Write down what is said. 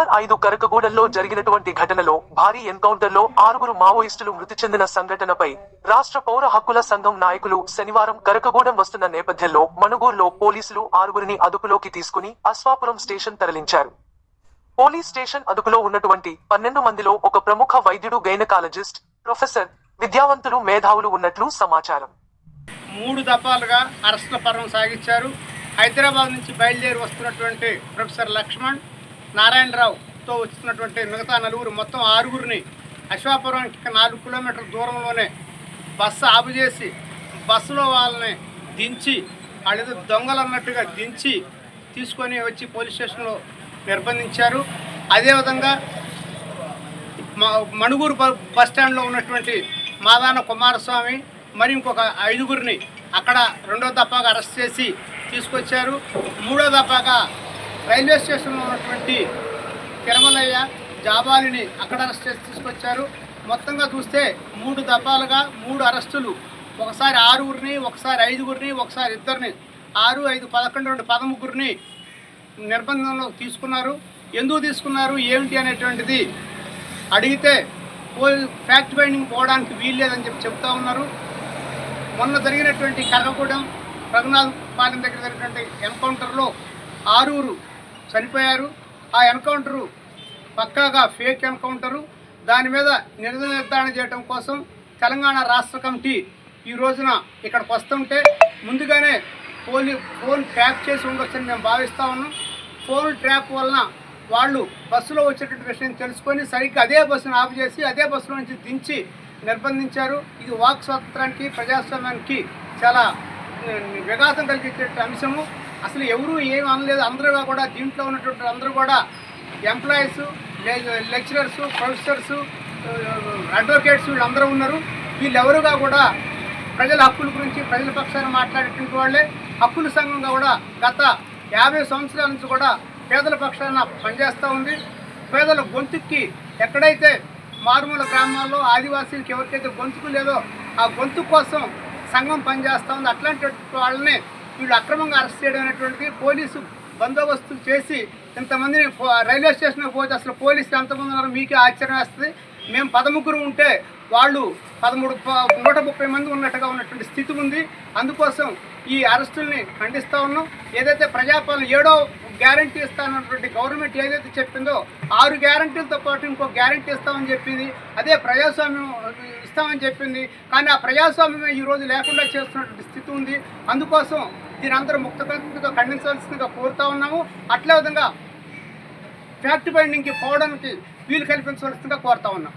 December ఐదు కరకగూడెంలో జరిగినటువంటి ఘటనలో భారీ ఎన్కౌంటర్లో ఆరుగురు మావోయిస్టులు మృతి చెందిన సంఘటనపై రాష్ట్ర పౌర హక్కుల సంఘం నాయకులు శనివారం కరకగూడెం వస్తున్న నేపథ్యంలో మణుగూరులో పోలీసులు ఆరుగురిని అదుపులోకి తీసుకుని అశ్వాపురం స్టేషన్ తరలించారు. పోలీస్ స్టేషన్ అదుపులో ఉన్నటువంటి పన్నెండు మందిలో ఒక ప్రముఖ వైద్యుడు గైనకాలజిస్ట్ ప్రొఫెసర్ విద్యావంతులు మేధావులు ఉన్నట్లు సమాచారం. మూడు దఫాలుగా అరెస్టుల పర్వం సాగించారు. హైదరాబాద్ నుంచి బయలుదేరి వస్తున్నటువంటి ప్రొఫెసర్ లక్ష్మణ్ నారాయణరావుతో వచ్చినటువంటి మిగతా నలుగురు మొత్తం ఆరుగురిని అశ్వాపురానికి నాలుగు కిలోమీటర్ల దూరంలోనే బస్సు ఆపు చేసి బస్సులో వాళ్ళని దించి వాళ్ళేదో దొంగలు అన్నట్టుగా దించి తీసుకొని వచ్చి పోలీస్ స్టేషన్లో నిర్బంధించారు. అదేవిధంగా మ- మణుగూరు బ- బస్ స్టాండ్లో ఉన్నటువంటి మాదాన కుమారస్వామి మరి ఇంకొక ఐదుగురిని అక్కడ రెండో దఫాగా అరెస్ట్ చేసి తీసుకొచ్చారు. మూడో దఫాగా రైల్వే స్టేషన్లో ఉన్నటువంటి తిరుమలయ్య జాబాలిని అక్కడ అరెస్ట్ చేసి తీసుకొచ్చారు. మొత్తంగా చూస్తే మూడు దఫాలుగా మూడు అరెస్టులు. ఒకసారి ఆరుగురిని ఒకసారి ఐదుగురిని ఒకసారి ఇద్దరిని. ఆరు ఐదు పదకొండు రెండు పదముగ్గురిని నిర్బంధంలో తీసుకున్నారు. ఎందుకు తీసుకున్నారు? ఏమిటి అనేటువంటిది అడిగితే ఫ్యాక్ట్ బైండింగ్ పోవడానికి వీల్లేదని చెప్పి చెప్తా ఉన్నారు. మొన్న జరిగినటువంటి కర్రగూడెం రఘునాథ్ పాలెం దగ్గర జరిగినటువంటి ఎన్కౌంటర్లో ఆరుగురు చనిపోయారు. ఆ ఎన్కౌంటరు పక్కాగా ఫేక్ ఎన్కౌంటరు. దాని మీద నిర్ధారణ చేయడం కోసం తెలంగాణ రాష్ట్ర కమిటీ ఈ రోజున ఇక్కడికి వస్తుంటే ముందుగానే పోలీ ఫోన్ ట్రాప్ చేసి ఉండొచ్చని మేము భావిస్తా ఉన్నాం. ఫోన్ ట్రాప్ వలన వాళ్ళు బస్సులో వచ్చేటువంటి విషయం తెలుసుకొని సరిగ్గా అదే బస్సును ఆఫ్ చేసి అదే బస్సులో నుంచి దించి నిర్బంధించారు. ఇది వాక్ స్వాతంత్రానికి ప్రజాస్వామ్యానికి చాలా విఘాతం కలిగించే అంశము. అసలు ఎవరు ఏం అనలేదు. అందరూ కూడా దీంట్లో ఉన్నటువంటి అందరూ కూడా ఎంప్లాయీస్ లెక్చరర్స్ ప్రొఫెసర్స్ అడ్వకేట్స్ వీళ్ళందరూ ఉన్నారు. వీళ్ళెవరుగా కూడా ప్రజల హక్కుల గురించి ప్రజల పక్షాన మాట్లాడేటువంటి వాళ్ళే. హక్కుల సంఘంగా కూడా గత యాభై సంవత్సరాల నుంచి కూడా పేదల పక్షాన పనిచేస్తూ ఉంది. పేదల గొంతుక్కి ఎక్కడైతే మారుమూల గ్రామాల్లో ఆదివాసీలకు ఎవరికైతే గొంతుకు లేదో ఆ గొంతు కోసం సంఘం పనిచేస్తూ ఉంది. అట్లాంటి వాళ్ళని వీళ్ళు అక్రమంగా అరెస్ట్ చేయడం అనేటువంటిది పోలీసు బందోబస్తు చేసి ఇంతమందిని రైల్వే స్టేషన్కి పోతే అసలు పోలీసులు ఎంతమంది ఉన్నారో మీకే ఆశ్చర్యం వేస్తుంది. మేము పదముగ్గురు ఉంటే వాళ్ళు పదమూడు ప- నూట ముప్పై మంది ఉన్నట్టుగా ఉన్నటువంటి స్థితి ఉంది. అందుకోసం ఈ అరెస్టుల్ని ఖండిస్తూ ఉన్నాం. ఏదైతే ప్రజాపాలన ఏడో గ్యారంటీ ఇస్తానన్నటువంటి గవర్నమెంట్ ఏదైతే చెప్పిందో ఆరు గ్యారంటీలతో పాటు ఇంకో గ్యారంటీ ఇస్తామని చెప్పింది. అదే ప్రజాస్వామ్యం ఇస్తామని చెప్పింది. కానీ ఆ ప్రజాస్వామ్యమే ఈ రోజు లేకుండా చేస్తున్నటువంటి స్థితి ఉంది. అందుకోసం దీని అందరూ ముక్తకంగా ఖండించవలసిందిగా కోరుతా ఉన్నాము. అట్లే విధంగా ఫ్యాక్టరీ బైండింగ్కి పోవడానికి వీలు కల్పించవలసిందిగా కోరుతా ఉన్నాం.